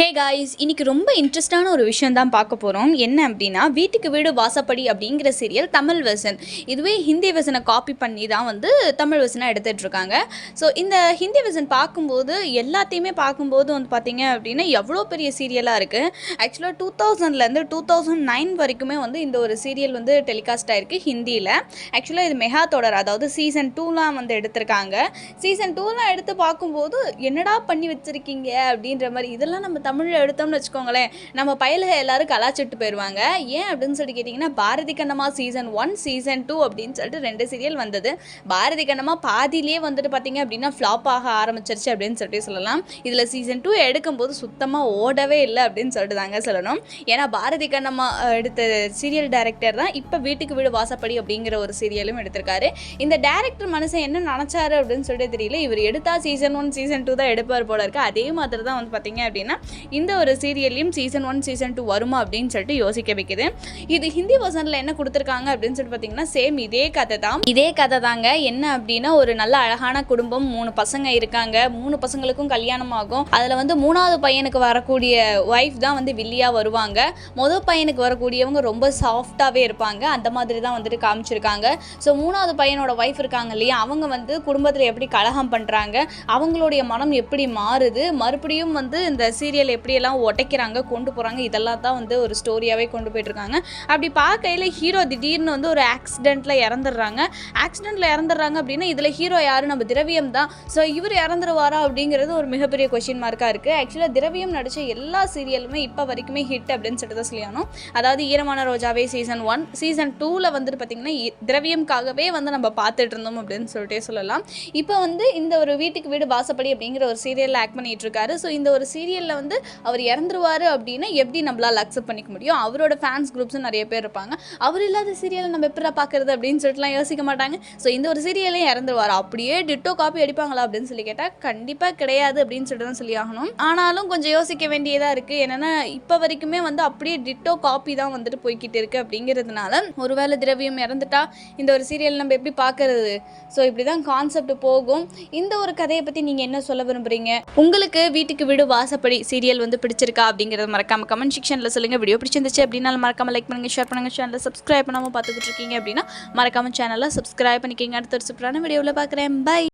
Hey guys இன்னைக்கு ரொம்ப இன்ட்ரெஸ்டான ஒரு விஷயம் தான் பார்க்க போகிறோம் என்ன அப்படின்னா வீட்டுக்கு வீடு வாசப்படி அப்படிங்கிற சீரியல் தமிழ் வெர்சன் இதுவே ஹிந்தி வெர்சனை காப்பி பண்ணி தான் வந்து தமிழ் வெர்சனாக எடுத்துகிட்டு இருக்காங்க. ஸோ இந்த ஹிந்தி வெர்சன் பார்க்கும்போது எல்லாத்தையுமே பார்க்கும்போது வந்து பார்த்திங்க அப்படின்னா எவ்வளோ பெரிய சீரியலாக இருக்குது ஆக்சுவலாக டூ தௌசண்ட்லேருந்து டூ தௌசண்ட் நைன் வரைக்குமே வந்து இந்த ஒரு சீரியல் வந்து டெலிகாஸ்ட் ஆகிருக்கு ஹிந்தியில். ஆக்சுவலாக இது மெகா தொடர் அதாவது சீசன் டூலாம் வந்து எடுத்திருக்காங்க. சீசன் டூலாம் எடுத்து பார்க்கும்போது என்னடா பண்ணி வச்சுருக்கீங்க அப்படின்ற மாதிரி இதெல்லாம் நம்ம தமிழில் எடுத்தோம்னு வச்சுக்கோங்களேன் நம்ம பயலுக எல்லாரும் கலாச்சிட்டு போயிடுவாங்க ஏன் அப்படின்னு சொல்லி கேட்டிங்கன்னா Bharathi Kannamma season one season two அப்படின்னு சொல்லிட்டு ரெண்டு சீரியல் வந்தது. பாரதி கண்ணம்மா பாதியிலே வந்துட்டு பார்த்தீங்க அப்படின்னா ஃப்ளாப் ஆக ஆரம்பிச்சிருச்சு அப்படின்னு சொல்லிட்டு சொல்லலாம். இதில் சீசன் டூ எடுக்கும்போது சுத்தமாக ஓடவே இல்லை அப்படின்னு சொல்லிட்டு தாங்க சொல்லணும். ஏன்னா பாரதி கண்ணம்மா எடுத்த சீரியல் டைரக்டர் தான் இப்போ வீட்டுக்கு வீடு வாசப்படி அப்படிங்கிற ஒரு சீரியலும் எடுத்திருக்காரு. இந்த டேரக்டர் மனுஷன் என்ன நினச்சாரு அப்படின்னு சொல்லிட்டு தெரியல. இவர் எடுத்தா சீசன் ஒன் சீசன் டூ தான் எடுப்பார் போல இருக்கு. அதே மாதிரி தான் வந்து பார்த்தீங்க அப்படின்னா இந்த ஒரு சீரியல்லையும் சீசன் ஒன் சீசன் டூ வருமா அப்படின்னு சொல்லிட்டு யோசிக்க வைக்குது. இது ஹிந்தி வசனில் என்ன கொடுத்துருக்காங்க அப்படின்னு சொல்லிட்டு பார்த்தீங்கன்னா சேம் இதே கதை தான். இதே கதை தாங்க. என்ன அப்படின்னா ஒரு நல்ல அழகான குடும்பம் மூணு பசங்க இருக்காங்க. மூணு பசங்களுக்கும் கல்யாணம் ஆகும். அதில் வந்து மூணாவது பையனுக்கு வரக்கூடிய ஒய்ஃப் தான் வந்து வில்லியாக வருவாங்க. மொதல் பையனுக்கு வரக்கூடியவங்க ரொம்ப சாஃப்டாகவே இருப்பாங்க. அந்த மாதிரி தான் வந்துட்டு காமிச்சிருக்காங்க. ஸோ மூணாவது பையனோட ஒய்ஃப் இருக்காங்க இல்லையா? அவங்க வந்து குடும்பத்தில் எப்படி கலகம் பண்ணுறாங்க அவங்களுடைய மனம் எப்படி மாறுது? மறுபடியும் வந்து இந்த சீரியல் எப்படியெல்லாம் உடைக்கிறாங்க கொண்டு போகிறாங்க இதெல்லாம் தான் வந்து ஒரு ஸ்டோரியாகவே கொண்டு போயிட்டுருக்காங்க. அப்படி பார்க்கையில் ஹீரோ திடீர்னு வந்து ஒரு ஆக்சிடெண்ட்டில் இறந்துடுறாங்க. ஆக்சிடெண்ட்டில் இறந்துடுறாங்க அப்படின்னா இதில் ஹீரோ யார்? நம்ம திரவியம் தான். ஸோ இவர் இறந்துருவாரா அப்படிங்கிறது ஒரு மிகப்பெரிய கொஷின் மார்க்காக இருக்குது ஆக்சுவலாக திரவியம் நடித்த எல்லா சீரியலுமே இப்போ வரைக்குமே ஹிட் அப்படின்னு சொல்லிட்டு தான் சொல்லியானோம் அதாவது ஈரமான ரோஜாவே சீசன் ஒன் சீசன் டூவில் வந்துட்டு பார்த்திங்கன்னா திரவியம்காகவே வந்து நம்ம பார்த்துட்டு இருந்தோம் அப்படின்னு சொல்லிட்டே சொல்லலாம். இப்போ வந்து இந்த ஒரு வீட்டுக்கு வீடு வாசப்படி அப்படிங்கிற ஒரு சீரியலில் ஆக்ட் பண்ணிட்டு ஸோ இந்த ஒரு சீரியலில் வந்து அவர் இறந்துருவாரு அப்படின்னு எப்படி நம்மளால் அக்செப்ட் பண்ணிக்க முடியும்? அவரோட ஃபேன்ஸ் குரூப்ஸும் நிறைய பேர் இருப்பாங்க. அவர் இல்லாத சீரியலை நம்ம எப்படா பார்க்கறது அப்படின்னு சொல்லிட்டுலாம் யோசிக்க மாட்டாங்க. ஸோ இந்த ஒரு சீரியலே இறந்துருவார். அப்படியே டிட்டோ காப்பி அடிப்பாங்களா அப்படின்னு சொல்லி கேட்டால் கண்டிப்பாக கிடையாது அப்படின்னு சொல்லிட்டு தான் சொல்லி ஆகணும். ஆனாலும் கொஞ்சம் யோசிக்க வேண்டியதாக இருக்குது என்னென்னா இப்போ வரைக்குமே வந்து அப்படியே டிட்டோ காப்பி தான் வந்துட்டு போய்கிட்டு இருக்கு அப்படிங்கிறதுனால ஒருவேளை திரவியம் இறந்துட்டா இந்த ஒரு சீரியல் நம்ம எப்படி பார்க்கறது? ஸோ இப்படி தான் கான்செப்ட் போகும். இந்த ஒரு கதையை பற்றி நீங்கள் என்ன சொல்ல விரும்புகிறீங்க உங்களுக்கு வீட்டுக்கு வீடு வாசப்படி சீரியல் வந்து பிடிச்சிருக்கா அப்படிங்கிறத மறக்காம கமெண்ட் செக்ஷனில் சொல்லுங்கள் வீடியோ பிடிச்சிருந்துச்சு அப்படின்னா மறக்காம லைக் பண்ணுங்கள் ஷேர் பண்ணுங்கள் சேனலில் சப்ஸ்கிரைப் பண்ணாமல் பார்த்துக்கிட்டு இருக்கீங்க அப்படின்னா மறக்காம சேனலை சப்ஸ்கிரைப் பண்ணிக்கிங்க. அடுத்த ஒரு சூப்பரான வீடியோவில் பார்க்குறேன். பை